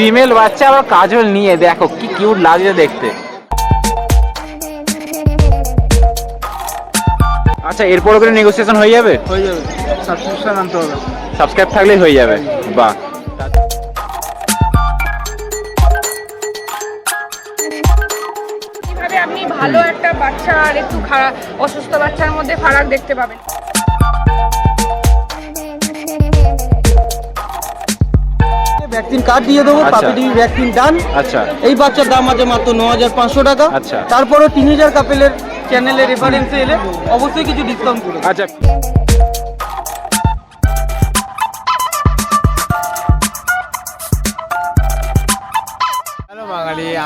Female বাচ্চা আবার কাজল নিয়ে দেখো কি কিউট লাগছে দেখতে। আচ্ছা এরপর করে নেগোসিয়েশন হয়ে যাবে? হয়ে যাবে। সাবস্ক্রিপশন আনতে হবে। সাবস্ক্রাইব থাকলেই হয়ে যাবে। বাহ। কীভাবে আপনি ভালো একটা বাচ্চা আর একটু খারাপ অসুস্থ বাচ্চার মধ্যে ফারাক দেখতে পাবেন? ভ্যাকসিন কার্ড দিয়ে দেবো আচ্ছা। পাপিটি ভ্যাকসিন ডান আচ্ছা। এই বাচ্চার দাম আছে মাত্র ন হাজার পাঁচশো টাকা। আচ্ছা। তারপরে তিন হাজার কাপেলের চ্যানেলের রেফারেন্সে এলে অবশ্যই কিছু ডিসকাউন্ট করে আচ্ছা।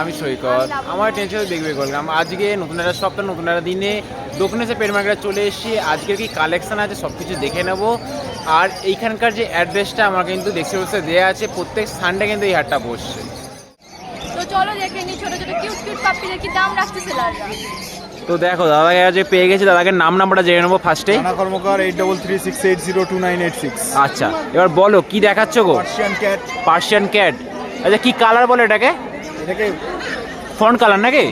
আমি সৈকত। আমার টেনশন দেখবে করলাম আজকে নতুন একটা সপ্তাহ নতুন একটা দিনে দক্ষিণেশ্বর পেট মার্কেটে চলে এসেছি। আজকের কি কালেকশান আছে সব কিছু দেখে নেব। আর এইখানকার যে অ্যাড্রেসটা আমার কিন্তু ডেসক্রিপশনে দেওয়া আছে প্রত্যেক সানডে কিন্তু এই হাটটা বসছে। তো চলো দেখে নি ছোট ছোট কিউট কিউট পাপ্পিদের কি দাম রাখছে সেলাররা তো দেখো দাদাকে আজ পেয়ে গেছি দাদাকে নাম নাম্বারটা জেনে নেব ফার্স্টে Karmakar eight double three six eight zero two nine eight six আচ্ছা এবার বলো কি দেখাচ্ছ গো? পার্সিয়ান ক্যাট পার্সিয়ান ক্যাট আচ্ছা কি কালার বলো এটাকে? এটাকে ফন্ট কালার নাকি?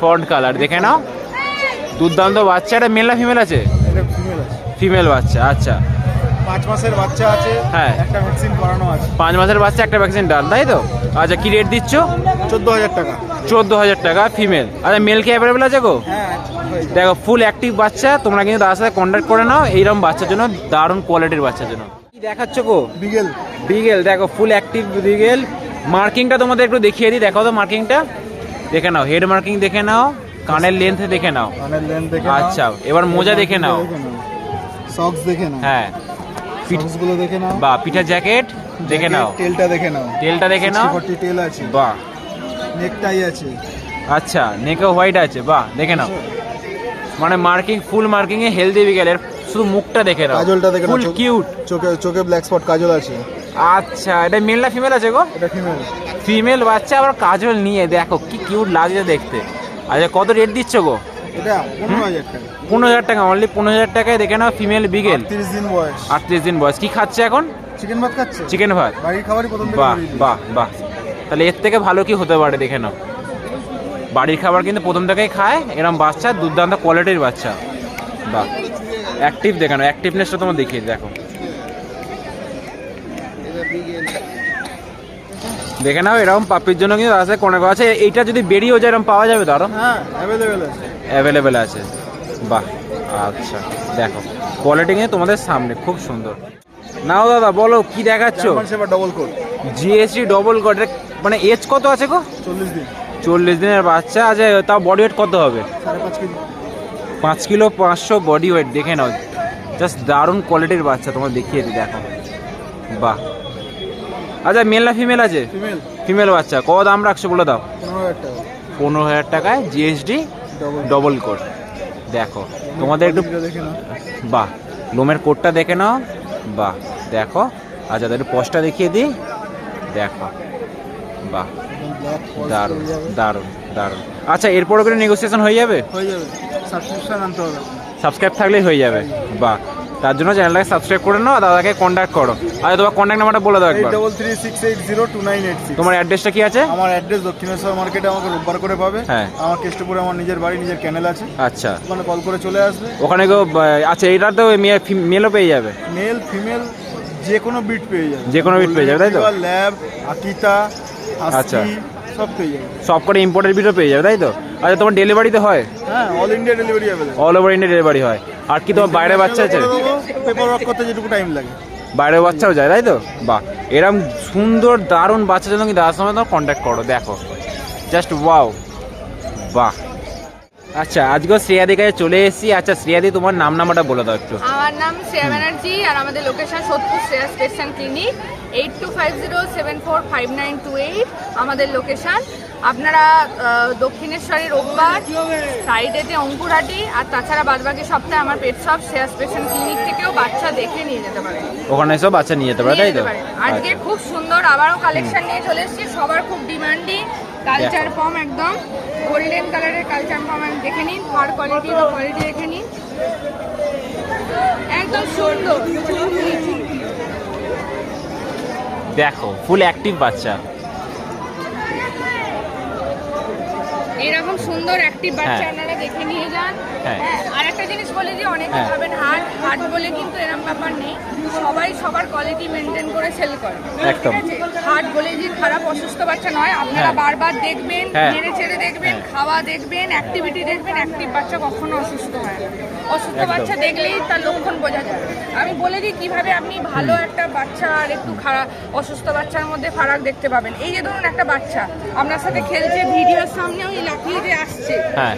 ফন্ট কালার দেখে নাও। দুর্দান্ত বাচ্চা এটা মেল না ফিমেল আছে? ফিমেল বাচ্চা আচ্ছা। পাঁচ মাসের বাচ্চা আছে হ্যাঁ। একটা ভ্যাকসিন করানো আছে। পাঁচ মাসের বাচ্চা একটা ভ্যাকসিন ডাল তাই তো? আচ্ছা কি রেট দিচ্ছ? চোদ্দ হাজার টাকা। চোদ্দ হাজার টাকা ফিমেল আচ্ছা মেল কি অ্যাভেলেবেল আছে গো? হ্যাঁ। দেখো ফুল অ্যাক্টিভ বাচ্চা তোমরা কিন্তু তার সাথে কন্ট্যাক্ট করে নাও এইরকম বাচ্চার জন্য দারুণ কোয়ালিটির বাচ্চার জন্য। কি দেখাচ্ছ গো? বিগেল। বিগেল দেখো ফুল অ্যাক্টিভ বিগেল। মার্কিংটা তোমাদের একটু দেখিয়ে দিই দেখো তো মার্কিংটা দেখে নাও হেড মার্কিং দেখে নাও কানের লেন্থ দেখে নাও কানের লেন দেখে আচ্ছা এবার মোজা দেখে নাও সক্স দেখে নাও হ্যাঁ সক্সগুলো দেখে নাও বা পিঠা জ্যাকেট দেখে নাও টেলটা দেখে নাও তেলটা দেখে নাও ফর্টি টেল আছে বাহ নেকটাই আছে আচ্ছা নেকে হোয়াইট আছে বাহ দেখে নাও মানে মার্কিং ফুল মার্কিং এ হেলদি বিকেলের শুধু মুখটা দেখে নাও কাজলটা দেখে নাও ফুল কিউট চোখে চোখে ব্ল্যাক স্পট কাজল আছে আচ্ছা এটা মেল না ফিমেল আছে গো এটা ফিমেল ফিমেল বাচ্চা আবার কাজল নিয়ে দেখো কি কিউট লাগছে দেখতে। আচ্ছা কত রেট দিচ্ছ গো? এটা পনেরো হাজার টাকা। পনেরো হাজার টাকা অনলি পনেরো হাজার টাকায় দেখে নাও ফিমেল বিগেল তিরিশ দিন বয়স। আটত্রিশ দিন বয়স। কি খাচ্ছে এখন? চিকেন ভাত খাচ্ছে। চিকেন ভাত। বাড়ির খাবারই প্রথম বাহ। বাহ বাহ। তাহলে এর থেকে ভালো কি হতে পারে দেখে নাও। বাড়ির খাবার কিন্তু প্রথম থেকেই খায় এরকম বাচ্চা দুর্দান্ত কোয়ালিটির বাচ্চা। বাহ। অ্যাক্টিভ দেখে নাও অ্যাক্টিভনেসটা তোমার দেখিয়ে দেখো। দেখে নাও এরকম পাপির জন্য কিন্তু আছে কোনে আছে। এইটা যদি বেরিয়েও যায় এরকম পাওয়া যাবে তো আরও? হ্যাঁ অ্যাভেলেবেল আছে। অ্যাভেলেবেল আছে। বাহ আচ্ছা দেখো কোয়ালিটি কিন্তু তোমাদের সামনে খুব সুন্দর। নাও দাদা বলো কি দেখাচ্ছ? ডবল কোট জিএসটি ডবল গডের মানে এজ কত আছে গো? চল্লিশ দিন। চল্লিশ দিনের বাচ্চা আছে তাও বডি ওয়েট কত হবে? পাঁচ কিলো। পাঁচশো বডি ওয়েট দেখে নাও। জাস্ট দারুণ কোয়ালিটির বাচ্চা তোমার দেখিয়ে দিই দেখো। বাহ আচ্ছা মেল না ফিমেল আছে? ফিমেল ফিমেল বাচ্চা কত দাম রাখছো বলে দাও? পনেরো হাজার টাকায় জিএসডি ডবল কোড দেখো তোমাদের একটু বাহ লোমের কোডটা দেখে নাও। বাহ দেখো আচ্ছা তাহলে পোস্টটা দেখিয়ে দিই। দেখো বাহ দারুণ দারুণ দারুণ। আচ্ছা এরপরে করে নেগোসিয়েশন হয়ে যাবে? হয়ে যাবে। সাবস্ক্রিপশন আনতে হবে। সাবস্ক্রাইব থাকলেই হয়ে যাবে। বাহ তার জন্য চ্যানেলটাকে সাবস্ক্রাইব করে নাও দাদাকে কন্ট্যাক্ট করো। আর তোমার কন্ট্যাক্ট নাম্বারটা বলে দাও একবার। Double three six eight zero two nine eight তোমার অ্যাড্রেসটা কি আছে? আমার অ্যাড্রেস দক্ষিণেশ্বর মার্কেটে আমাকে রোববার করে পাবে। হ্যাঁ। আমার কেষ্টপুরে আমার নিজের বাড়ি নিজের ক্যানেল আছে। আচ্ছা। ওখানে কল করে চলে আসবে। ওখানে গো আচ্ছা এইটা তো মেলও পেয়ে যাবে? মেল ফিমেল যে কোনো বিট পেয়ে যাবে। যে কোনো বিট পেয়ে যাবে, তাই তো? ল্যাব আকিতা আচ্ছা। সব পেয়ে যাবে। সব করে ইম্পোর্টেড বিটও পেয়ে যাবে তাই তো? আচ্ছা তোমার ডেলিভারিতে হয়? হ্যাঁ all India delivery available all over India delivery হয়। আর কি তোমার বাইরে বাচ্চা আছে পেপার ওয়ার্ক করতে যেটুকু টাইম লাগে। বাইরে বাচ্চাও যায় তাই তো? বাহ এরম সুন্দর দারুণ বাচ্চার জন্য কিন্তু দাদার সঙ্গে তোমার কন্ট্যাক্ট করো দেখো। জাস্ট ওয়াও বাহ। আচ্ছা আজকে শ্রেয়াদি কাছে চলে এসেছি। আচ্ছা শ্রেয়াদি তোমার নাম নাম্বারটা বলে দাও একটু। আমার নাম শ্রেয়া ব্যানার্জি আর আমাদের location Sodepur Shreya station clinic eight two five zero seven four five nine two eight আমাদের লোকেশন আপনারা দক্ষিণেশ্বরের রোববার ফ্রাইডেতে অঙ্কুরহাটি আর তাছাড়া বাদবাকি সপ্তাহে আমার পেট শপ শেয়ার স্পেশাল ক্লিনিক থেকেও বাচ্চা দেখে নিয়ে যেতে পারেন ওখানে সব বাচ্চা নিয়ে যেতে পারে তাই তো। আজকে আচ্ছা। খুব সুন্দর আবারও কালেকশন নিয়ে চলে এসেছি সবার খুব ডিমান্ডিং কালচার ফর্ম একদম। গোল্ডেন কালারের কালচার ফর্ম আমি দেখে নিন ফার কোয়ালিটি বা কোয়ালিটি দেখে নিন একদম সুন্দর। দেখো ফুল অ্যাক্টিভ বাচ্চা। এরকম সুন্দর একটি বাচ্চা হ্যাঁ। আপনারা দেখে নিয়ে যান হ্যাঁ। হ্যাঁ আর একটা জিনিস বলে যে অনেকে হ্যাঁ। ভাবেন হাট হাট বলে কিন্তু এরকম ব্যাপার নেই সবাই সবার কোয়ালিটি মেনটেন করে সেল করে একদম। হাট বলে যে খারাপ অসুস্থ বাচ্চা নয় আপনারা। বারবার দেখবেন। নেড়ে ছেড়ে দেখবেন। খাওয়া দেখবেন অ্যাক্টিভিটি দেখবেন অ্যাক্টিভ বাচ্চা কখনো অসুস্থ হয় না অসুস্থ বাচ্চা দেখলেই তার লক্ষণ বোঝা যায় আমি বলে দিই কীভাবে আপনি ভালো একটা বাচ্চা আর একটু খারাপ অসুস্থ বাচ্চার মধ্যে ফারাক দেখতে পাবেন এই যে ধরুন একটা বাচ্চা আপনার সাথে খেলছে ভিডিওর সামনেও এই লাফিয়ে যে আসছে হ্যাঁ।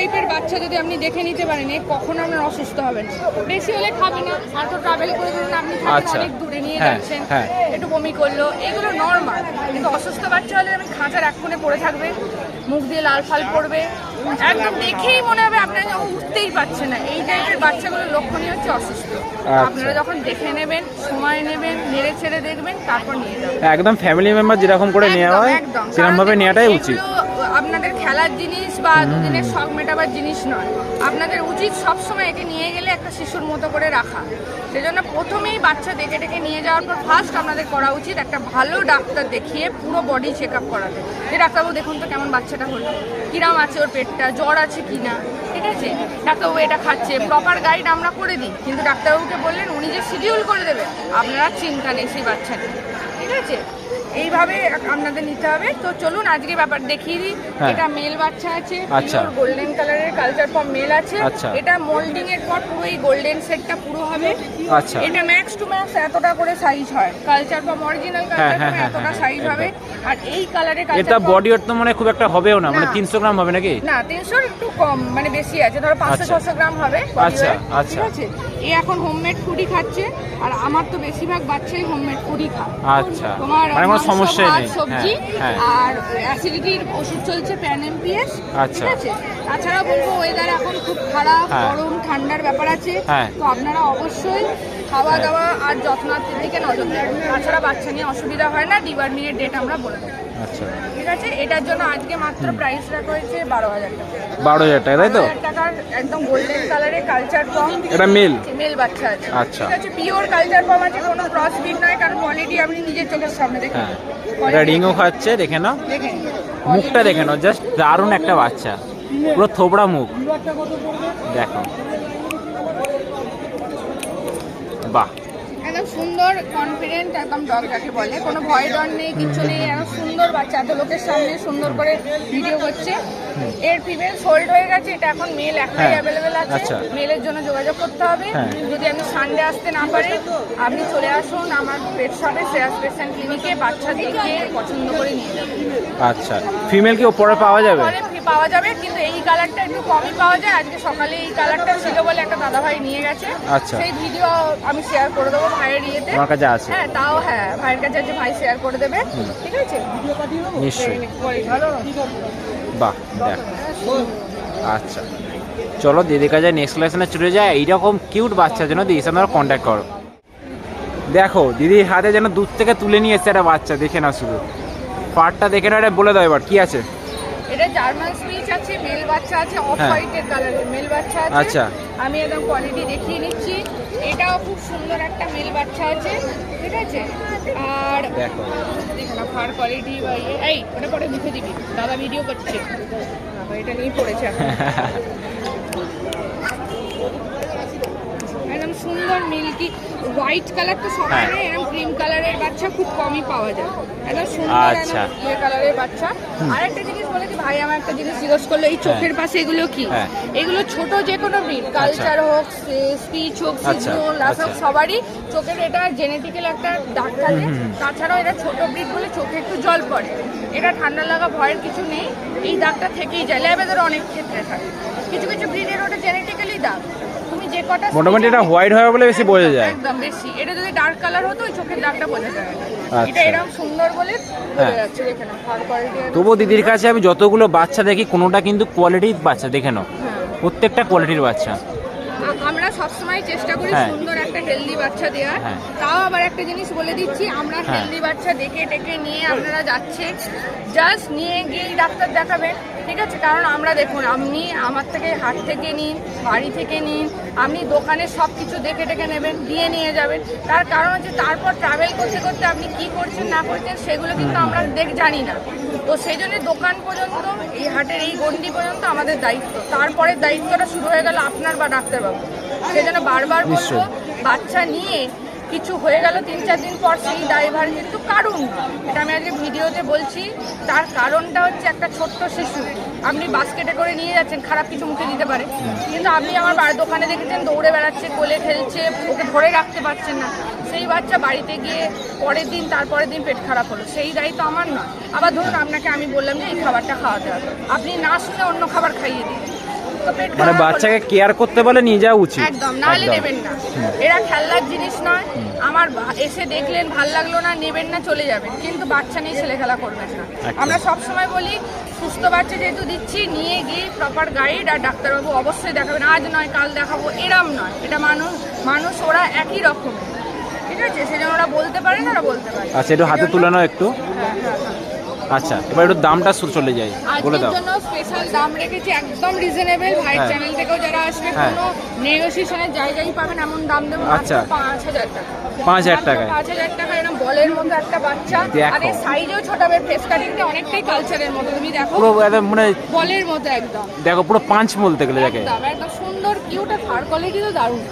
এই টাইপের বাচ্চা যদি আপনি দেখে নিতে পারেন এ কখনো আপনার অসুস্থ হবেন না। বেশি হলে খাবে না এত ট্রাভেল করে ধরুন আপনি আচ্ছা। অনেক দূরে নিয়ে হ্যাঁ, যাচ্ছেন হ্যাঁ। একটু বমি করল এগুলো নর্মাল কিন্তু অসুস্থ বাচ্চা হলে আমি খাঁচার এক কোণে পড়ে থাকবে মুখ দিয়ে লাল ফাল পড়বে একদম দেখেই মনে হবে আপনারা যখন উঠতেই পারছে না এই টাইপের বাচ্চাগুলোর লক্ষণই হচ্ছে অসুস্থ আপনারা যখন দেখে নেবেন সময় নেবেন নেড়ে ছেড়ে দেখবেন তারপর নিয়ে যাবেন একদম ফ্যামিলি মেম্বার যেরকম করে নেওয়া হয়। সেরকম ভাবে নেওয়াটাই উচিত আপনাদের খেলার জিনিস বা দুদিনের শখ মেটাবার জিনিস নয়। আপনাদের উচিত সবসময় একে নিয়ে গেলে একটা শিশুর মতো করে রাখা। সেজন্য প্রথমেই বাচ্চা দেখে ডেকে নিয়ে যাওয়ার পর ফার্স্ট আপনাদের করা উচিত একটা ভালো ডাক্তার দেখিয়ে পুরো বডি চেক আপ করাতে। যে ডাক্তারবাবু, দেখুন তো কেমন বাচ্চাটা হলো। কিরাম আছে ওর পেটটা? জ্বর আছে কি না? ঠিক আছে? ডাক্তারবাবু এটা খাচ্ছে। প্রপার গাইড আমরা করে দিই। কিন্তু ডাক্তারবাবুকে বললেন, উনি যে শিডিউল করে দেবেন, আপনারা চিন্তা নেই সেই বাচ্চা নিয়ে। ঠিক আছে? এইভাবে আপনাদের নিতে হবে। তো চলুন আজকে ব্যাপার দেখিয়ে দিই। হ্যাঁ। এটা মেল বাচ্চা আছে। আচ্ছা। গোল্ডেন কালারের কালচার ফর্ম মেল আছে। আচ্ছা। এটা মোল্ডিং এর পর পুরো এই গোল্ডেন সেটটা পুরো হবে। আচ্ছা। এটা ম্যাক্স টু ম্যাক্স এতটা করে সাইজ হয়। কালচার ফর্ম অরিজিনাল কালচার হ্যাঁ, ফর্ম হ্যাঁ, এতটা হ্যাঁ, সাইজ হবে। আর এই কালারের এটা বডি ওয়েট তো মানে খুব একটা হবেও না মানে না। তিনশো গ্রাম হবে নাকি? না তিনশোর একটু কম মানে বেশি আছে। ধরো পাঁচশো আচ্ছা। ছশো গ্রাম হবে আচ্ছা, আচ্ছা। ঠিক আছে? এ এখন হোমমেড ফুডই খাচ্ছে। আর আমার তো বেশিরভাগ বাচ্চাই হোমমেড ফুডই খায়। আচ্ছা। তোমার ভাত, নেই সবজি হ্যাঁ হ্যাঁ আর অ্যাসিডিটির ওষুধ চলছে প্যান এমপিএস আচ্ছা। তাছাড়াও বলব ওয়েদার এখন খুব খারাপ হ্যাঁ। গরম ঠান্ডার ব্যাপার আছে হ্যাঁ। তো আপনারা অবশ্যই খাওয়া হ্যাঁ। দাওয়া আর যত্নার্থের দিকে নজর দেবেন তাছাড়া বাচ্চা নিয়ে অসুবিধা হয় না ডিভার নিয়ে ডেট আমরা বলে দেবো আচ্ছা। ঠিক আছে? এটার জন্য আজকে মাত্র প্রাইস রাখা হয়েছে বারো হাজার টাকা। বারো হাজার টাকা তাই তো? টাকার একদম গোল্ডেন কালারের কালচার ফর্ম এটা মেল মেল বাচ্চা আছে। আচ্ছা। ঠিক আছে পিওর কালচার ফর্ম আছে কোনো ক্রস বিট নয় কারণ কোয়ালিটি আপনি নিজের চোখের সামনে দেখেন। হ্যাঁ। এটা রিংও খাচ্ছে দেখে নাও। দেখেন মুখটা দেখে নাও জাস্ট দারুণ একটা বাচ্চা। পুরো থোবড়া মুখ। দেখো। বাহ। সুন্দর কনফিডেন্ট একদম ডগ যাকে বলে। কোনো ভয় ডর নেই কিছু নেই একদম সুন্দর বাচ্চা। এত লোকের সামনে সুন্দর করে ভিডিও করছে। এর ফিমেল সোল্ড হয়ে গেছে এটা এখন মেল একটাই অ্যাভেলেবেল আছে। আচ্ছা। মেলের জন্য যোগাযোগ করতে হবে। হ্যাঁ। যদি আপনি সানডে আসতে না পারেন আপনি চলে আসুন আমার পেট শপে শ্রেয়াস পেশেন্ট ক্লিনিকে বাচ্চা দেখে পছন্দ করে নিয়ে যাবেন। আচ্ছা। ফিমেল কি ওপরে পাওয়া যাবে? পরে পাওয়া যাবে কিন্তু এই কালারটা একটু কমই পাওয়া যায়। আজকে সকালে এই কালারটা ছিল বলে একটা দাদা ভাই নিয়ে গেছে। আচ্ছা। সেই ভিডিও আমি শেয়ার করে দেবো ভাইয়ের ইয়েতে। আমার কাছে আছে। হ্যাঁ তাও হ্যাঁ ভাইয়ের কাছে আছে ভাই শেয়ার করে দেবে। ঠিক আছে? নিশ্চয়ই। বাহ দেখ। আচ্ছা। চলো দিদির কাছে নেক্সট লেসনে চলে যায়। এইরকম কিউট বাচ্চার জন্য দিদির সাথে আমরা কন্ট্যাক্ট করো। দেখো দিদির হাতে যেন দূর থেকে তুলে নিয়ে এসছে একটা বাচ্চা দেখে না শুধু। পার্টটা দেখে না এটা বলে দাও এবার কি আছে? এটা জার্মান স্পিচ আছে মেল বাচ্চা আছে অফ হ্যাঁ। হোয়াইটের কালারের মেল বাচ্চা আছে। আচ্ছা। আমি একদম কোয়ালিটি দেখিয়ে নিচ্ছি। এটাও খুব সুন্দর একটা মেল বাচ্চা আছে ঠিক আছে? আর দেখো। ফার কোয়ালিটি বা ইয়ে। এই ওটা পরে মুখে দিবি। দাদা ভিডিও করছে। এটা নিয়ে পড়েছে এখন। একদম সুন্দর মিল্কি হোয়াইট কালার তো সবাই হ্যাঁ। নেই এরকম ক্রিম কালারের বাচ্চা খুব কমই পাওয়া যায়। একদম সুন্দর আচ্ছা। ইয়ে কালারের বাচ্চা। আর একটা জিনিস বলে কি ভাই আমার একটা জিনিস জিজ্ঞেস করল এই চোখের পাশে এগুলো কি? হ্যাঁ। এগুলো ছোট যে কোনো ব্রিড কালচার হোক স্পিচ হোক আচ্ছা, লাস হোক আচ্ছা। সবারই চোখের এটা জেনেটিক্যাল একটা দাগ থাকে। তাছাড়াও এটা ছোট ব্রিড বলে চোখে একটু জল পড়ে। এটা ঠান্ডা লাগা ভয়ের কিছু নেই। এই দাগটা থেকেই যায়। ল্যাবেদের অনেক ক্ষেত্রে থাকে। কিছু কিছু ব্রিডের ওটা জেনেটিক্যালি দাগ। যে কটা মোটামুটি এটা হোয়াইট হবে বলে বেশি বোঝা যায়। একদম বেশি। এটা যদি ডার্ক কালার হতো ওই চোখের দাগটা বোঝা যায়। আচ্ছা। এটা এরকম সুন্দর বলে হ্যাঁ। তবুও দিদির কাছে আমি যতগুলো বাচ্চা দেখি কোনোটা কিন্তু কোয়ালিটির বাচ্চা দেখে নাও। প্রত্যেকটা কোয়ালিটির বাচ্চা। সবসময় চেষ্টা করি হ্যাঁ। সুন্দর একটা হেলদি বাচ্চা দেওয়ার। হ্যাঁ। তাও আবার একটা জিনিস বলে দিচ্ছি আমরা হ্যাঁ। হেলদি বাচ্চা দেখে টেকে নিয়ে আপনারা যাচ্ছে জাস্ট নিয়ে গিয়েই ডাক্তার দেখাবেন ঠিক আছে? কারণ আমরা দেখুন আপনি আমার থেকে হাট থেকে নিন বাড়ি থেকে নিন আপনি দোকানে সব কিছু দেখে টেকে নেবেন দিয়ে নিয়ে যাবেন। তার কারণ হচ্ছে তারপর ট্রাভেল করতে করতে আপনি কি করছেন না করছেন সেগুলো কিন্তু আমরা দেখ জানি না। তো সেই জন্য দোকান পর্যন্ত এই হাটের এই গন্ডি পর্যন্ত আমাদের দায়িত্ব। তারপরে দায়িত্বটা শুরু হয়ে গেল আপনার বা ডাক্তারবাবু সেই জন্য বারবার বলব বাচ্চা নিয়ে কিছু হয়ে গেল তিন চার দিন পর সেই ড্রাইভার কিন্তু কারণ এটা আমি আজকে ভিডিওতে বলছি তার কারণটা হচ্ছে একটা ছোট্ট শিশু। আপনি বাস্কেটে করে নিয়ে যাচ্ছেন খারাপ কিছু মুখে দিতে পারে। কিন্তু আপনি আমার বাড়ির দোকানে দেখেছেন দৌড়ে বেড়াচ্ছে কোলে খেলছে ওকে ধরে রাখতে পারছেন না। সেই বাচ্চা বাড়িতে গিয়ে পরের দিন তারপরের দিন পেট খারাপ হলো। সেই দায়িত্ব আমার নয় আবার ধরুন আপনাকে আমি বললাম যে এই খাবারটা খাওয়াতে হবে। আপনি না শুনে অন্য খাবার খাইয়ে দিন মানে বাচ্চাকে কেয়ার করতে বলে নিয়ে যাওয়া উচিত। একদম নাহলে। নেবেন না। এরা খেলনার জিনিস নয়। আমার এসে দেখলেন ভালো লাগল না নেবেন না চলে যাবেন। কিন্তু বাচ্চা নিয়ে ছেলে খেলা করবেন না। আমরা সব সময় বলি সুস্থ বাচ্চা যেহেতু দিচ্ছি নিয়ে গিয়ে প্রপার গাইড আর ডাক্তারবাবু অবশ্যই দেখাবেন। আজ নয় কাল দেখাবো এরম নয়। এটা মানুষ মানুষ ওরা একই রকম। ঠিক আছে? সেজন্য ওরা বলতে পারে না ওরা বলতে পারে আচ্ছা একটু হাতে তুলে নাও একটু। হ্যাঁ, হ্যাঁ, হ্যাঁ। আচ্ছা এবার একটু দামটা চলে যাই বলে দাও জন্য স্পেশাল দাম রেখেছি একদম রিজনেবল ভাই। চ্যানেল থেকেও যারা আসবে হ্যাঁ। কোনো নেগোসিয়েশনের জায়গায় পাবেন এমন দাম দেবো আচ্ছা। মাত্র পাঁচ হাজার টাকা পাঁচ হাজার মাত্র টাকায়। পাঁচ হাজার টাকা এরকম বলের মতো একটা বাচ্চা দেখো। আর এর সাইজেও ছোট হবে ফেস কাটিংটা অনেকটাই কালচারের মতো তুমি দেখো পুরো একদম মানে বলের মতো একদম দেখো পুরো পাঁচ বলতে গেলে যাকে একদম সুন্দর কিউট আর ফার কোয়ালিটি তো দারুণ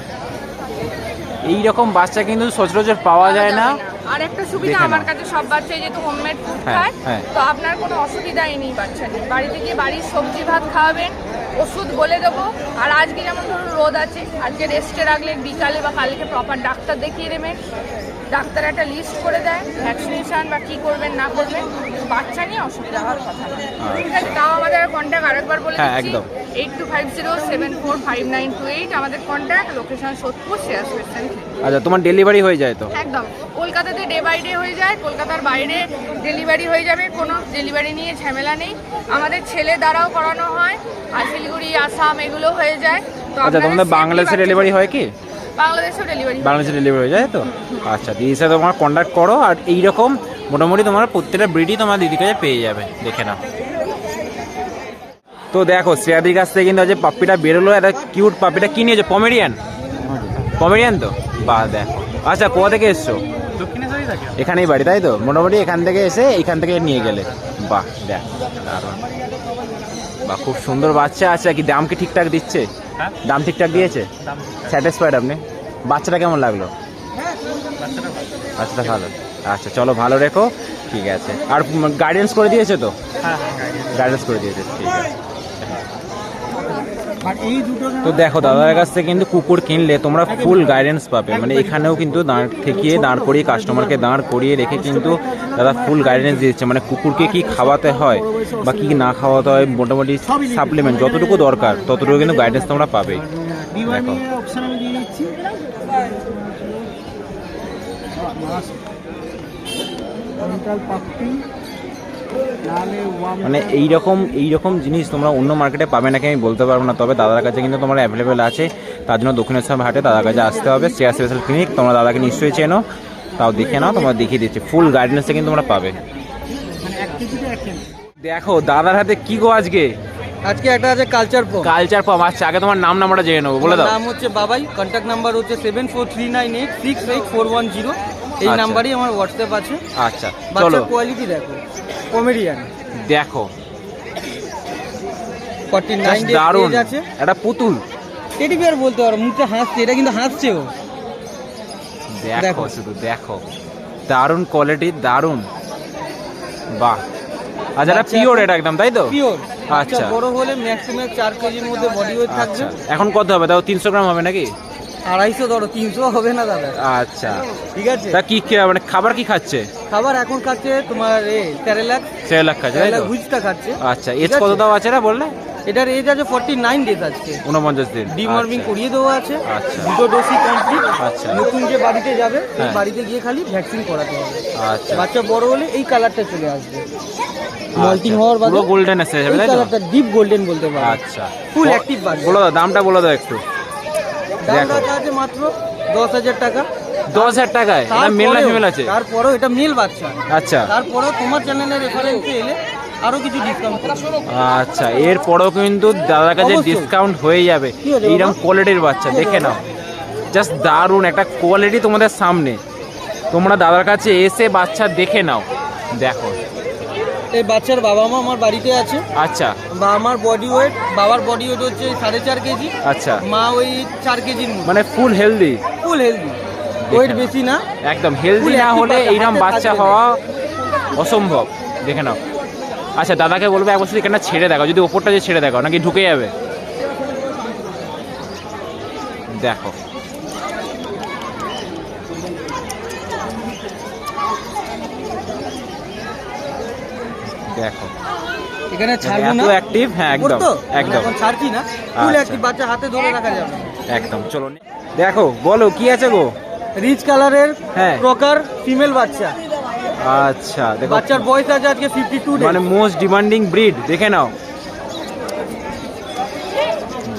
এই রকম বাচ্চা কিন্তু সচরাচর পাওয়া যায় না আর একটা সুবিধা আমার কাছে সব বাচ্চাই যেহেতু হোমমেড ফুড হ্যাঁ, খায় হ্যাঁ। তো আপনার কোনো অসুবিধাই নেই বাচ্চাদের। নেই বাড়িতে গিয়ে বাড়ির সবজি ভাত খাওয়াবেন ওষুধ বলে দেবো। আর আজকে যেমন ধরুন রোদ আছে আজকে রেস্টে রাখলে বিকালে বা কালকে প্রপার ডাক্তার দেখিয়ে দেবেন। ডাক্তার একটা লিস্ট করে দেয় ভ্যাকসিনেশন বা কি করবেন না করবেন বাচ্চা নিয়ে অসুবিধা হওয়ার কথা ঠিক আছে তাও আমাদের কন্ট্যাক্ট আরেকবার বলে হ্যাঁ, দিচ্ছি একদম। Eight two five zero seven four five nine two eight আমাদের কন্ট্যাক্ট লোকেশন সোদপুর শেয়ার স্পেশাল আচ্ছা তোমার ডেলিভারি হয়ে যায় তো? একদম। কলকাতাতে ডে বাই ডে হয়ে যায় কলকাতার বাইরে ডেলিভারি হয়ে যাবে কোনো ডেলিভারি নিয়ে ঝামেলা নেই। আমাদের ছেলে দ্বারাও করানো হয় আর শিলিগুড়ি আসাম এগুলো হয়ে যায়। তো আচ্ছা তোমাদের বাংলাদেশে ডেলিভারি হয় কি? বাংলাদেশেও ডেলিভারি বাংলাদেশে ডেলিভারি হয়ে যায় তো? আচ্ছা দিদির সাথে তোমার কন্ট্যাক্ট করো আর এইরকম মোটামুটি তোমার প্রত্যেকটা ব্রিডই তোমার দিদির কাছে পেয়ে যাবে দেখে নাও। তো দেখো শ্রেয়াদির কাছ থেকে কিন্তু যে পাপ্পিটা বেরোলো একটা কিউট পাপ্পিটা কি নিয়েছো? পমেরিয়ান পমেরিয়ান তো? বা দেখো। আচ্ছা কোথা থেকে এসছো? এখানেই বাড়ি তাই তো? মোটামুটি এখান থেকে এসে এখান থেকে নিয়ে গেলে। বাহ দেখ দারুণ। বাহ খুব সুন্দর বাচ্চা আছে কি দাম কি ঠিকঠাক দিচ্ছে? দাম ঠিকঠাক দিয়েছে? স্যাটিসফাইড আপনি? বাচ্চাটা কেমন লাগল? বাচ্চাটা ভালো। আচ্ছা চলো ভালো রেখো। ঠিক আছে। আর গাইডেন্স করে দিয়েছে তো? গাইডেন্স করে দিয়েছে ঠিক আছে। তো দেখো, দাদার কাছ থেকে কিন্তু কুকুর কিনলে তোমরা ফুল গাইডেন্স পাবে। মানে এখানেও কিন্তু দাঁড় ঠেকিয়ে, দাঁড় করিয়ে কাস্টমারকে দাঁড় করিয়ে রেখে কিন্তু দাদা ফুল গাইডেন্স দিচ্ছে মানে কুকুরকে কি খাওয়াতে হয় বা কি না খাওয়াতে হয় মোটামুটি সাপ্লিমেন্ট যতটুকু দরকার, ততটুকু কিন্তু গাইডেন্স তোমরা পাবেই দেখো। মানে এইরকম এইরকম জিনিস তোমরা অন্য মার্কেটে পাবে নাকি আমি বলতে পারব না। তবে দাদার কাছে কিন্তু তোমার অ্যাভেলেবেল আছে। তার জন্য দক্ষিণেশ্বর হাটে দাদার কাছে আসতে হবে। শ্রেয়া স্পেশাল ক্লিনিক তোমরা দাদাকে নিশ্চয়ই চেনো। তাও দেখে নাও তোমরা দেখিয়ে দিচ্ছি। ফুল গাইডেন্সে কিন্তু তোমরা পাবে। দেখো দাদার হাতে কি গো আজকে? আজকে একটা আছে কালচার পো কালচার পাম আচ্ছা আগে তোমার নাম নাম্বারটা জেনে নেব বলে দাও। নাম হচ্ছে বাবাই কন্ট্যাক্ট নাম্বার হচ্ছে seven four three nine eight six eight four one zero এই আচ্ছা। নাম্বারই আমার হোয়াটসঅ্যাপ আছে। আচ্ছা চলো। কোয়ালিটি দেখো। কমেডিয়ান দেখো। ফর্টি দারুণ। আছে। একটা পুতুল। টেডি বিয়ার বলতে পারো মুখটা হাসছে এটা কিন্তু হাসছে ও দেখো। শুধু দেখো। দারুণ কোয়ালিটি দারুণ। বাহ। আচ্ছা এটা পিওর এটা একদম তাই তো? পিওর আচ্ছা। বড় হলে ম্যাক্সিমাম চার কেজির মধ্যে বডি ওয়েট থাকবে। আচ্ছা এখন কত হবে? তাও তিনশো গ্রাম হবে নাকি? আড়াইশো ধরো তিনশো হবে না দাদা? আচ্ছা। ঠিক আছে? তা কি মানে খাবার কি খাচ্ছে? খাবার এখন খাচ্ছে তোমার এ লাখ। খাচ্ছে হুইচটা খাচ্ছে। আচ্ছা এজ কত দাও আছে না বললে? এটার এজ আছে ফর্টি নাইন ডেজ আজকে। উনপঞ্চাশ দিন ডিমর্মিং আচ্ছা। করিয়ে দেওয়া আছে। আচ্ছা। দুটো ডোজই কমপ্লিট আচ্ছা। নতুন যে বাড়িতে যাবে হ্যাঁ। বাড়িতে গিয়ে খালি ভ্যাকসিন করাতে হবে। আচ্ছা। বাচ্চা বড় হলে এই কালারটা চলে আসবে। মল্টিং। হওয়ার বাদে গোল্ডেন এসে যাবে এই কালারটা ডিপ গোল্ডেন বলতে পারো। আচ্ছা। ফুল অ্যাক্টিভ বাচ্চা। বলো দামটা বলে দাও একটু। আছে মাত্র দশ হাজার টাকা। দশ হাজার টাকায়। এটা মেল না ফিমেল আছে? তারপরেও এটা মেল বাচ্চা। আচ্ছা। তারপরেও তোমার চ্যানেলের রেফারেন্সে এলে আরও কিছু ডিসকাউন্ট আচ্ছা এরপরেও কিন্তু দাদার কাছে ডিসকাউন্ট হয়ে যাবে। এইরকম কোয়ালিটির বাচ্চা দেখে নাও। জাস্ট দারুণ একটা কোয়ালিটি তোমাদের সামনে। তোমরা দাদার কাছে এসে বাচ্চা দেখে নাও। দেখো। এই বাচ্চার বাবা মা আমার বাড়িতে আছে। আচ্ছা। বা আমার বডি ওয়েট বাবার বডি ওয়েট হচ্ছে সাড়ে চার কেজি। আচ্ছা। মা ওই চার কেজির মানে full healthy full healthy weight বেশি না। একদম হেলদি না হলে এইরকম বাচ্চা হওয়া অসম্ভব। দেখে নাও। আচ্ছা দাদাকে বলব একবার শুধু এখানটা ছেড়ে দেখো যদি ওপরটা যে ছেড়ে দেখো নাকি ঢুকে যাবে? দেখো। দেখো। এখানে ছাড়বো না? অ্যাক্টিভ হ্যাঁ একদম একদম। এখন ছাড়ছি না? ফুল আচ্ছা। অ্যাক্টিভ বাচ্চা হাতে ধরে রাখা যাবে। একদম চলো দেখো বলো কি আছে গো? রিচ কালারের হ্যাঁ। প্রকার ফিমেল বাচ্চা। আচ্ছা দেখো। বাচ্চার বয়স আছে আজকে ফিফটি টু মানে মোস্ট ডিমান্ডিং ব্রিড দেখে নাও।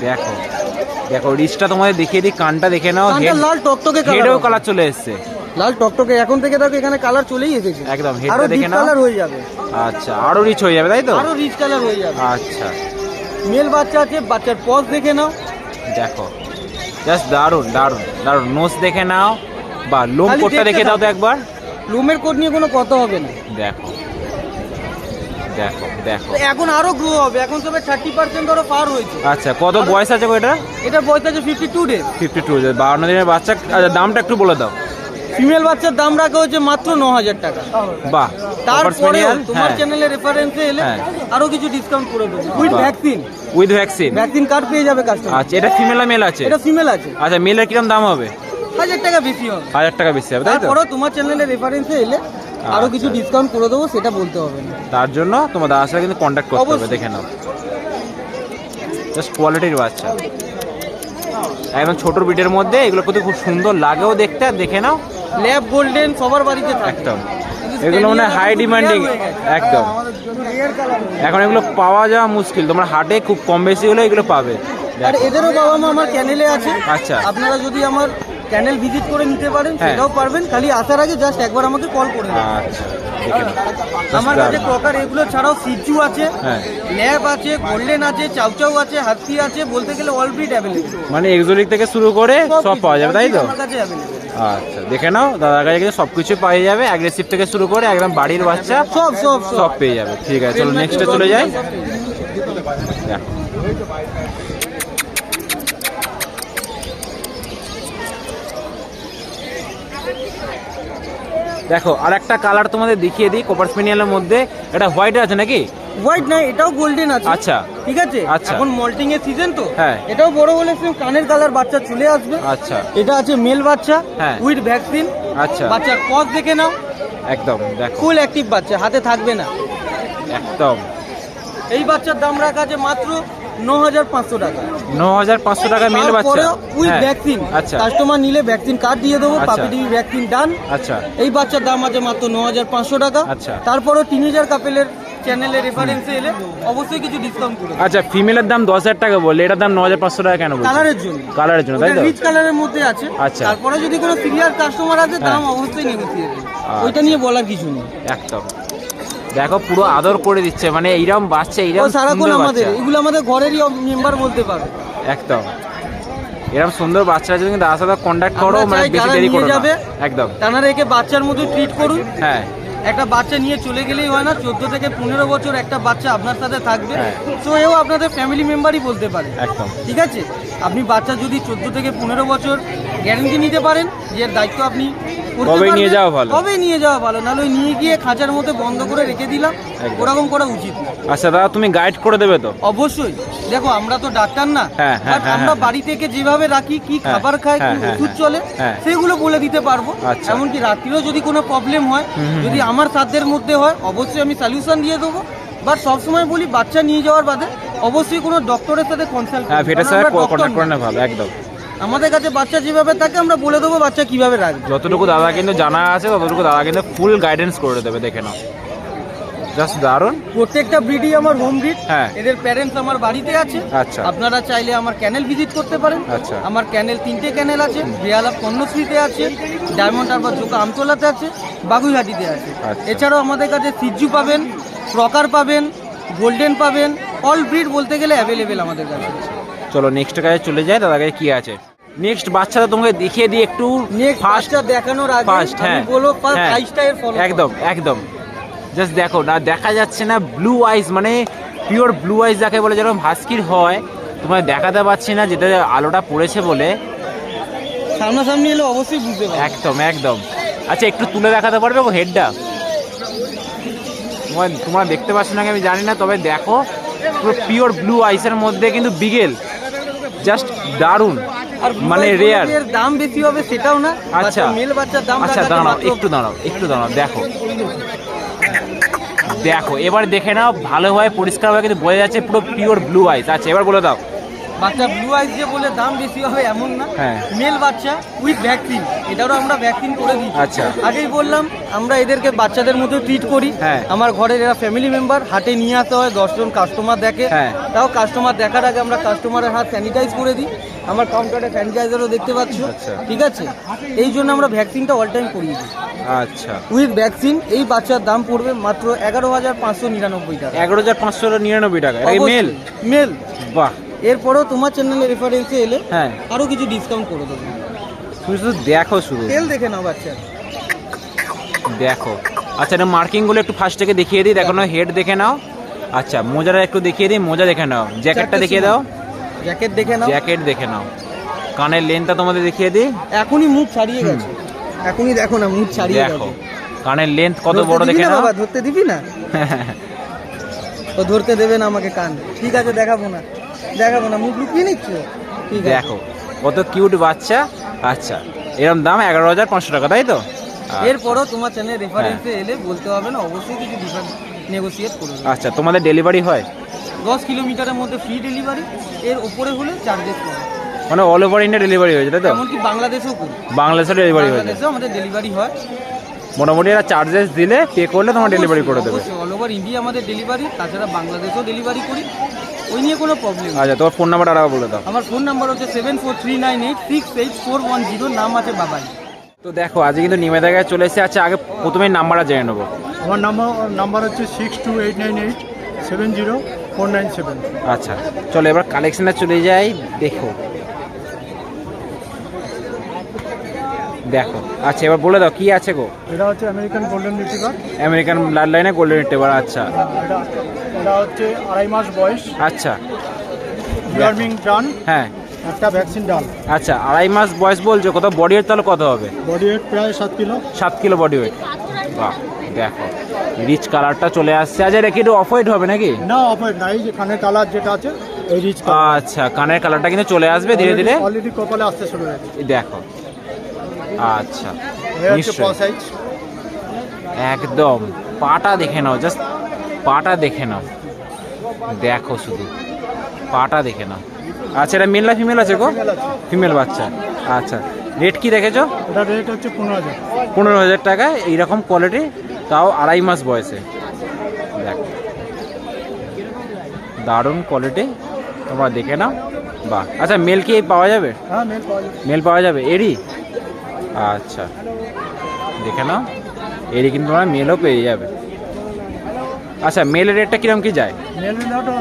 দেখো দেখো রিচটা তোমাদের দেখিয়ে দিই কানটা দেখে নাও লাল টকটকে হেডেও কালার কালার চলে এসছে। লাল টকটকে এখন থেকে দেখো এখানে কালার চলেই এসেছে। একদম, আরও ডিপ কালার হয়ে যাবে। আচ্ছা আরও রিচ হয়ে যাবে তাই তো? আরও রিচ কালার হয়ে যাবে। আচ্ছা। মেল বাচ্চা আছে বাচ্চার পজ দেখে নাও। দেখো জাস্ট দারুণ দারুণ দারুণ নোস দেখে নাও বা লোম কোটটা দেখে দাও তো একবার। লুমের কোট নিয়ে কোনো কথা হবে না। দেখো দেখো দেখো। এখন আরও গ্রো হবে এখন সবে থার্টি পার্সেন্ট ধরো পার হয়েছে। আচ্ছা কত বয়স আছে এটা? এটা বয়স আছে fifty two days fifty two বাউন্ন দিনের বাচ্চা আচ্ছা দামটা একটু বলে দাও। ফিমেল বাচ্চার দাম রাখা হচ্ছে মাত্র ন হাজার টাকা। বাহ তারপরে তোমার চ্যানেলের রেফারেন্সে এলে হ্যাঁ। আরও কিছু ডিসকাউন্ট করে দেবো। With vaccine with vaccine vaccine card পেয়ে যাবে কাস্টমার আচ্ছা এটা ফিমেল মেল আছে? এটা ফিমেল আছে। আচ্ছা মেলের কিরম দাম হবে? হাজার টাকা বেশি হবে। হাজার টাকা বেশি হবে তাই তো? তারপরেও তোমার চ্যানেলের রেফারেন্সে এলে আরও কিছু ডিসকাউন্ট করে দেবো সেটা বলতে হবে না। তার জন্য তোমার দাদার সাথে কিন্তু কন্ট্যাক্ট করতে হবে দেখে নাও। জাস্ট কোয়ালিটির বাচ্চা। একদম ছোট বিটের মধ্যে এগুলো কিন্তু খুব সুন্দর লাগেও দেখতে আর দেখে নাও। ল্যাব গোল্ডেন সবার বাড়িতে থাকে। একদম। এগুলো মানে হাই ডিমান্ডিং একদম। এখন এগুলো পাওয়া যাওয়া মুশকিল। তোমরা হাটে খুব কম বেশি হলে এগুলো পাবে। আর এদেরও বাবা মা আমার চ্যানেলে আছে। আচ্ছা। আপনারা যদি আমার চ্যানেল ভিজিট করে নিতে পারেন হ্যাঁ। সেটাও পারবেন। খালি আসার আগে জাস্ট একবার আমাকে কল করে আচ্ছা। আমার কাছে প্রকার এগুলো ছাড়াও সিজু আছে হ্যাঁ। ল্যাব আছে গোল্ডেন আছে চাউচাউ আছে হাতি আছে বলতে গেলে অল ব্রিড অ্যাভেলেবল মানে এক্সোটিক থেকে শুরু করে সব পাওয়া যাবে তাই তো? আমার কাছে অ্যাভেলেবল আচ্ছা দেখে নাও দাদার কাছে কিন্তু সব কিছু পাওয়া যাবে। অ্যাগ্রেসিভ থেকে শুরু করে একদম বাড়ির বাচ্চা সব সব সব। পেয়ে যাবে। ঠিক আছে চলো নেক্সটে চলে যাই। দেখো দেখো আর একটা কালার তোমাদের দেখিয়ে দিই কপার স্পেনিয়ালের মধ্যে। এটা হোয়াইট আছে নাকি? হোয়াইট না এটাও গোল্ডেন আছে। আচ্ছা। ঠিক আছে? আচ্ছা। এখন মল্টিং এর সিজন তো। হ্যাঁ। এটাও বড় সেম কানের কালার বাচ্চা চলে আসবে। আচ্ছা। এটা আছে মেল বাচ্চা হ্যাঁ। উইথ ভ্যাকসিন আচ্ছা। বাচ্চার কস দেখে নাও। একদম দেখো। ফুল অ্যাক্টিভ বাচ্চা হাতে থাকবে না। একদম। এই বাচ্চার দাম রাখা আছে মাত্র ন হাজার পাঁচশো টাকা। ন হাজার পাঁচশো টাকা মেল বাচ্চা। উইথ ভ্যাকসিন আচ্ছা। কাস্টমার নিলে ভ্যাকসিন কার্ড দিয়ে দেবো। পাপি টিভি ভ্যাকসিন ডান আচ্ছা। এই বাচ্চার দাম আছে মাত্র ন হাজার পাঁচশো টাকা। আচ্ছা। তারপরেও তিন হাজার কাপেলের চ্যানেলের রেফারেন্সে এলে অবশ্যই কিছু ডিসকাউন্ট করে আচ্ছা ফিমেলের দাম দশ হাজার টাকা বললে এটার দাম ন হাজার পাঁচশো টাকা কেন কালারের জন্য। কালারের জন্য তাই তো? রিচ কালারের মধ্যে আছে। আচ্ছা। তারপরে যদি কোনো কাস্টমার আছে দাম হ্যাঁ। অবশ্যই নেগোসিয়েবল আচ্ছা। ওইটা নিয়ে বলার কিছু নেই। একদম। দেখো পুরো আদর করে দিচ্ছে মানে এইরকম বাচ্চা এইরকম সারাক্ষণ আমাদের এগুলো আমাদের ঘরেরই মেম্বার বলতে পারো। একদম। এরকম সুন্দর বাচ্চা যদি কিন্তু দাদার সাথে কন্ট্যাক্ট করো মানে বেশি দেরি করো না। একদম। তারা একে বাচ্চার মতো ট্রিট করুন। হ্যাঁ। একটা বাচ্চা নিয়ে চলে গেলেই হয় না চোদ্দ থেকে পনেরো বছর একটা বাচ্চা আপনার সাথে থাকবে। হ্যাঁ। তো এও আপনাদের ফ্যামিলি মেম্বারই বলতে পারে। ঠিক আছে? আপনি বাচ্চা যদি চোদ্দ থেকে পনেরো বছর গ্যারেন্টি নিতে পারেন যে দায়িত্ব আপনি নিয়ে যাওয়া ভালো। নিয়ে যাওয়া ভালো। নাহলে নিয়ে গিয়ে খাঁচার মধ্যে বন্ধ করে রেখে দিলাম। ওরকম করা উচিত আচ্ছা দাদা তুমি গাইড করে দেবে তো? অবশ্যই। দেখো আমরা তো ডাক্তার না। হ্যাঁ, হ্যাঁ, হ্যাঁ, আমরা হ্যাঁ। বাড়ি থেকে যেভাবে রাখি কি হ্যাঁ, খাবার খায় কি হ্যাঁ, হ্যাঁ, ওষুধ হ্যাঁ। চলে হ্যাঁ। সেগুলো বলে দিতে পারব। আচ্ছা। এমনকি রাত্রিরেও যদি কোনো প্রবলেম হয় যদি আমার সাধ্যের মধ্যে হয় অবশ্যই আমি সলিউশন দিয়ে দেবো। বাট সবসময় বলি বাচ্চা নিয়ে যাওয়ার বাদে অবশ্যই কোনো ডক্টরের সাথে কনসাল্ট হ্যাঁ ভালো একদম। আমাদের কাছে বাচ্চা যেভাবে থাকে আমরা বলে দেবো বাচ্চা কীভাবে রাখবে। যতটুকু দাদা কিন্তু জানা আছে ততটুকু দাদা কিন্তু ফুল গাইডেন্স করে দেবে দেখে নাও। জাস্ট দারুণ। প্রত্যেকটা ব্রিডই আমার হোম ব্রিড হ্যাঁ। এদের প্যারেন্টস আমার বাড়িতে আছে। আচ্ছা। আপনারা চাইলে আমার ক্যানেল ভিজিট করতে পারেন। আচ্ছা। আমার ক্যানেল তিনটে ক্যানেল আছে। বেহালা কন্যাশ্রীতে আছে। ডায়মন্ড হারবার জোকা আমতলাতে আছে। বাগুইহাটিতে আছে। আচ্ছা। এছাড়াও আমাদের কাছে সিজ্জু পাবেন প্রকার পাবেন গোল্ডেন পাবেন। অল ব্রিড বলতে গেলে অ্যাভেলেবেল আমাদের কাছে। চলো নেক্সট কাজে চলে যাই। দাদা কাছে কি আছে? নেক্সট বাচ্চাটা তোমাকে দেখিয়ে দিই একটু নেক্সট ফার্স্ট ফার্স্টটা দেখানোর আগে ফার্স্ট হ্যাঁ। বলব ফার্স্ট আইসটা এর ফলো একদম একদম। জাস্ট দেখো না দেখা যাচ্ছে না ব্লু আইস মানে পিওর ব্লু আইস যাকে বলে যেরকম হাস্কির হয় তোমায় দেখাতে পাচ্ছি না যেটা আলোটা পড়েছে বলে। সামনাসামনি এলে অবশ্যই বুঝতে পারবে। একদম একদম। আচ্ছা একটু তুলে দেখাতে পারবে ও হেডটা তোমার তোমরা দেখতে পাচ্ছ না আমি জানি না তবে দেখো পুরো পিওর ব্লু আইসের মধ্যে কিন্তু বিগেল। জাস্ট দারুণ আর মানে রেয়ার দাম বেশি হবে সেটাও না আচ্ছা। মেল বাচ্চার দাম আচ্ছা দাঁড়াও একটু দাঁড়াও একটু দাঁড়াও দেখো। দেখো, এবার দেখে নাও, ভালোভাবে পরিষ্কারভাবে কিন্তু বোঝা যাচ্ছে পুরো পিওর ব্লু আইস আচ্ছা এবার বলে দাও। বাচ্চা ব্লু আইস যে বলে দাম বেশি হবে এমন না। হ্যাঁ। মেল বাচ্চা উইথ ভ্যাকসিন এটারও আমরা ভ্যাকসিন করে দিই। আচ্ছা। আগেই বললাম আমরা এদেরকে বাচ্চাদের মতো ট্রিট করি। হ্যাঁ। আমার ঘরের এরা ফ্যামিলি মেম্বার হাটে নিয়ে আসতে হয় দশজন কাস্টমার দেখে। হ্যাঁ। তাও কাস্টমার দেখার আগে আমরা কাস্টমারের হাত স্যানিটাইজ করে দিই। আমার কাউন্টারে স্যানিটাইজারও দেখতে পাচ্ছ। আচ্ছা। ঠিক আছে? এই জন্য আমরা ভ্যাকসিনটা অল টাইম করিয়ে দিই। আচ্ছা। উইথ ভ্যাকসিন এই বাচ্চার দাম পড়বে মাত্র এগারো হাজার পাঁচশো নিরানব্বই টাকা। এগারো হাজার পাঁচশো নিরানব্বই টাকা। মেল মেল বাহ। এরপরেও তোমার চ্যানেলের রেফারেন্সে এলে হ্যাঁ। আরও কিছু ডিসকাউন্ট করে দেবো। তুমি শুধু দেখো শুধু। তেল দেখে নাও বাচ্চা। দেখো। আচ্ছা এটা মার্কিংগুলো একটু ফার্স্ট থেকে দেখিয়ে দিই। দেখো না হেড দেখে নাও। আচ্ছা মোজাটা একটু দেখিয়ে দিই। মোজা দেখে নাও। জ্যাকেটটা দেখিয়ে দাও। জ্যাকেট দেখে নাও। জ্যাকেট দেখে নাও। কানের লেনটা তোমাদের দেখিয়ে দিই। এখনই মুখ ছাড়িয়ে গেছে। এখনই দেখো না মুখ ছাড়িয়ে দেখো। কানের লেন্থ কত বড় দেখে নাও। বাবা? ধরতে দিবি না? ও ধরতে দেবে না আমাকে কান। ঠিক আছে দেখাবো না। দেখাবো না মুখ লুকিয়ে নিচ্ছ? দেখো কত কিউট বাচ্চা। আচ্ছা এরম দাম এগারো হাজার পাঁচশো টাকা তাই তো? আচ্ছা। এরপরও তোমার চ্যানেল রেফারেন্সে এলে বলতে হবে না অবশ্যই কিছু ডিফারেন্স নেগোসিয়েট করবে আচ্ছা তোমাদের ডেলিভারি হয়? দশ কিলোমিটারের মধ্যে ফ্রি ডেলিভারি এর ওপরে হলে চার্জেস কম। মানে অল ওভার ইন্ডিয়া ডেলিভারি হয়েছে তাই তো? এমনকি বাংলাদেশেও করি। বাংলাদেশে ডেলিভারি হয়েছে। বাংলাদেশেও আমাদের ডেলিভারি হয়। মোটামুটি এরা চার্জেস দিলে পে করলে তোমার ডেলিভারি করে দেবে। অল ওভার ইন্ডিয়া আমাদের ডেলিভারি তাছাড়া বাংলাদেশেও ডেলিভারি করি ওই নিয়ে কোনো প্রবলেম আচ্ছা তোমার ফোন নাম্বার আরেকবার বলে দাও। আমার ফোন নাম্বার হচ্ছে seven four three nine eight six eight four one zero নাম আছে বাবাই। তো দেখো আজকে কিন্তু নিমে জায়গায় চলে এসেছে আচ্ছা আগে প্রথমে নাম্বারটা জেনে নেব। আমার নাম্বার নাম্বার হচ্ছে six two eight nine eight seven zero four nine seven আচ্ছা চলো এবার কালেকশনে চলে যাই দেখো। দেখো। আচ্ছা এবার বলে দাও কি আছে গো? এটা হচ্ছে American golden retriever American blood লাইনে গোল্ডেন টেবার আচ্ছা। এটা হচ্ছে আড়াই মাস বয়স। আচ্ছা। ডিওয়ার্মিং ডান হ্যাঁ। একটা ভ্যাকসিন ডান আচ্ছা আড়াই মাস বয়স বলছো কত? বডি ওয়েট তাহলে কত হবে? বডি ওয়েট প্রায় সাত কিলো। সাত কিলো বডি ওয়েট বাহ দেখো। রিচ কালারটা চলে আসছে। আজ এটা কি একটু অফ হোয়াইট হবে নাকি? না অফার নাই যে কানের কালার যেটা আছে এই রিচ আচ্ছা কানের কালারটা কিন্তু চলে আসবে ধীরে ধীরে। অলরেডি কপালে আসতে শুরু হয়েছে দেখো আচ্ছা একদম পাটা দেখে নাও জাস্ট পাটা দেখে নাও। দেখো শুধু পাটা দেখে নাও। আচ্ছা এটা মেল না ফিমেল আছে গো? ফিমেল বাচ্চা। আচ্ছা রেট কি দেখেছ? এটা রেট হচ্ছে পনেরো হাজার। পনেরো হাজার টাকা এইরকম কোয়ালিটি তাও আড়াই মাস বয়সে। দেখ দারুণ কোয়ালিটি তোমরা দেখে নাও। বাহ আচ্ছা মেল কি পাওয়া যাবে? হ্যাঁ মেল পাওয়া যাবে। মেল পাওয়া যাবে এরই? আচ্ছা। দেখে নাও। এরই কিন্তু তোমরা মেলও পেয়ে যাবে। আচ্ছা মেলের রেটটা কীরকম কি যায়?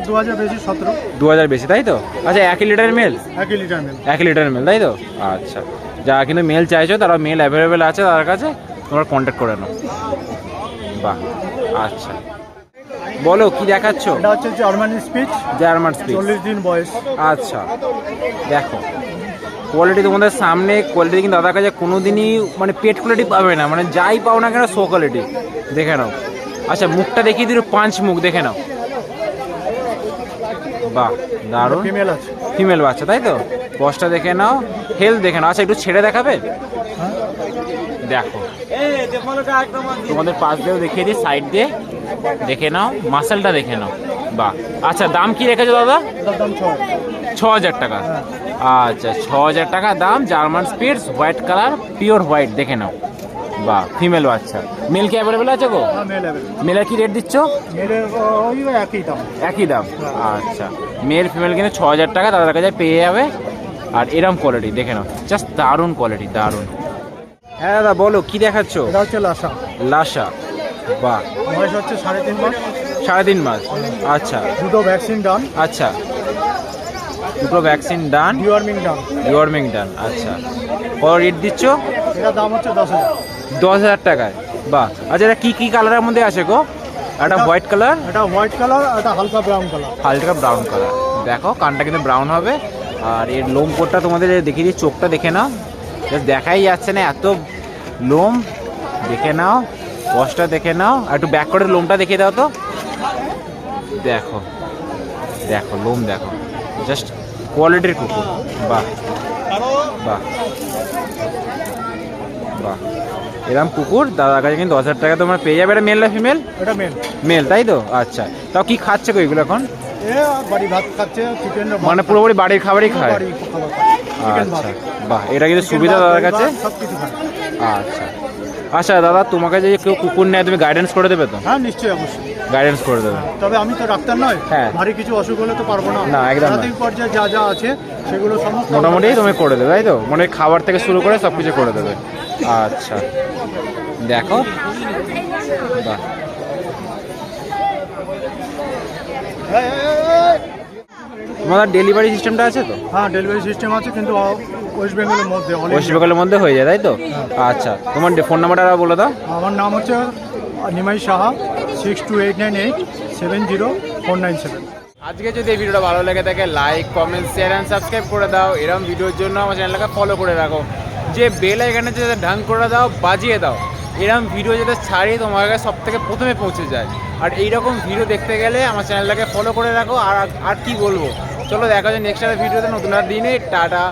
দু হাজার বেশি সতেরো। দু হাজার বেশি তাই তো? আচ্ছা এক লিটারের মেল একই লিটার মেল এক লিটারের মেল তাই তো? আচ্ছা। যারা কিন্তু মেল চাইছো তারা মেল অ্যাভেলেবেল আছে তার কাছে তোমরা কন্ট্যাক্ট করে নাও। বাহ আচ্ছা। বলো কি দেখাচ্ছ? এটা হচ্ছে জার্মানি স্পিচ জার্মান স্পিচ চল্লিশ দিন বয়স। আচ্ছা। দেখো কোয়ালিটি তোমাদের সামনে কোয়ালিটি কিন্তু দাদার কাছে কোনো দিনই মানে পেট কোয়ালিটি পাবে না। মানে যাই পাও না কেন শো কোয়ালিটি দেখে নাও। আচ্ছা মুখটা দেখিয়ে দিল পাঁচ মুখ দেখে নাও। বাহ দারুণ। ফিমেল আছে। ফিমেল বাচ্চা তাই তো? বসটা দেখে নাও হেলথ দেখে নাও। আচ্ছা একটু ছেড়ে দেখাবে? দেখো। তোমাদের পাশ দিয়েও দেখিয়ে দিই সাইড দিয়ে। দেখে নাও মাসেলটা দেখে নাও। বাহ। আচ্ছা দাম কি রেখেছো দাদা? ছ। ছ হাজার টাকা। আচ্ছা ছ হাজার টাকা দাম German spitz white colour pure white দেখে নাও। বা ফিমেল বাচ্চা। মেল কি অ্যাভেলেবেল আছে গো? হ্যাঁ মেল মেলের কি রেট দিচ্ছ? একই দাম। একই দাম? আচ্ছা। মেল ফিমেল কিন্তু ছ হাজার টাকা তাদের কাছে পেয়ে যাবে। আর এরম কোয়ালিটি দেখে নাও। জাস্ট দারুণ কোয়ালিটি দারুণ। হ্যাঁ দাদা বলো কি দেখাচ্ছ? এটা হচ্ছে লাসা। লাসা। বাহ বয়স হচ্ছে সাড়ে তিন মাস। সাড়ে তিন মাস। আচ্ছা। দুটো ভ্যাকসিন ডান আচ্ছা। দুটো vaccine done deworming done deworming done আচ্ছা। কত রেট দিচ্ছ? এটার দাম হচ্ছে দশ হাজার। দশ হাজার টাকায়। বাহ। আচ্ছা এটা কী কী কালারের মধ্যে আছে গো? একটা হোয়াইট কালার এটা হোয়াইট কালার এটা হালকা ব্রাউন কালার হালকা ব্রাউন কালার দেখো কানটা কিন্তু ব্রাউন হবে। আর এর লোম কোটটা তোমাদের দেখিয়ে দিই চোখটা দেখে নাও। Just দেখাই যাচ্ছে না এত লোম দেখে নাও কষ্টটা দেখে নাও। আর একটু ব্যাক করে লোমটা দেখিয়ে দাও তো। দেখো দেখো লোম দেখো। জাস্ট কোয়ালিটির কুকুর। বাহ। বাহ। বাহ। এরকম কুকুর দাদার কাছে কিন্তু দশ হাজার টাকা তোমরা পেয়ে যাবে। এটা মেল না ফিমেল এটা মেল মেল তাই তো? আচ্ছা। তাও কি খাচ্ছে গো এগুলো এখন? মানে পুরোপুরি বাড়ির খাবারই খায়? আচ্ছা। বাহ এটা কিন্তু সুবিধা দাদার কাছে? আচ্ছা। আচ্ছা দাদা তোমাকে যে কেউ কুকুর নেয় তুমি গাইডেন্স করে দেবে তো? হ্যাঁ নিশ্চয়ই অবশ্যই। গাইডেন্স করে দেবে। তবে আমি তো ডাক্তার নয় হ্যাঁ। ভারী কিছু অসুখ হলে তো পারব না। না, একদম। প্রাথমিক পর্যায়ে যা যা আছে সেগুলো সমস্ত মোটামুটি তুমি করে দেবে তাই তো? মানে খাবার থেকে শুরু করে সব কিছু করে দেবে। আচ্ছা। দেখো। বাহ। তোমাদের ডেলিভারি সিস্টেমটা আছে তো? হ্যাঁ ডেলিভারি সিস্টেম আছে কিন্তু ওয়েস্ট বেঙ্গলের মধ্যে ওয়েস্ট বেঙ্গলের মধ্যে হয়ে যায় তাই তো? আচ্ছা। তোমার ফোন নাম্বারটা বলে দাও। আমার নাম হচ্ছে Nimai Saha. Six two eight nine eight seven zero four nine seven আজকে যদি এই ভিডিওটা ভালো লেগে থাকে like comment share and subscribe করে দাও। এরকম ভিডিওর জন্য আমার চ্যানেলটাকে ফলো করে রাখো। যে বেল আইকনে যাতে ঢাং করে দাও, বাজিয়ে দাও। এরকম ভিডিও যাতে ছাড়ি তোমার কাছে সব থেকে প্রথমে পৌঁছে যায়। আর এইরকম ভিডিও দেখতে গেলে আমার চ্যানেলটাকে ফলো করে রাখো। আর আর কি বলব? চলো দেখা যায় নেক্সট ভিডিওতে। নতুন আর দিনে, টাটা।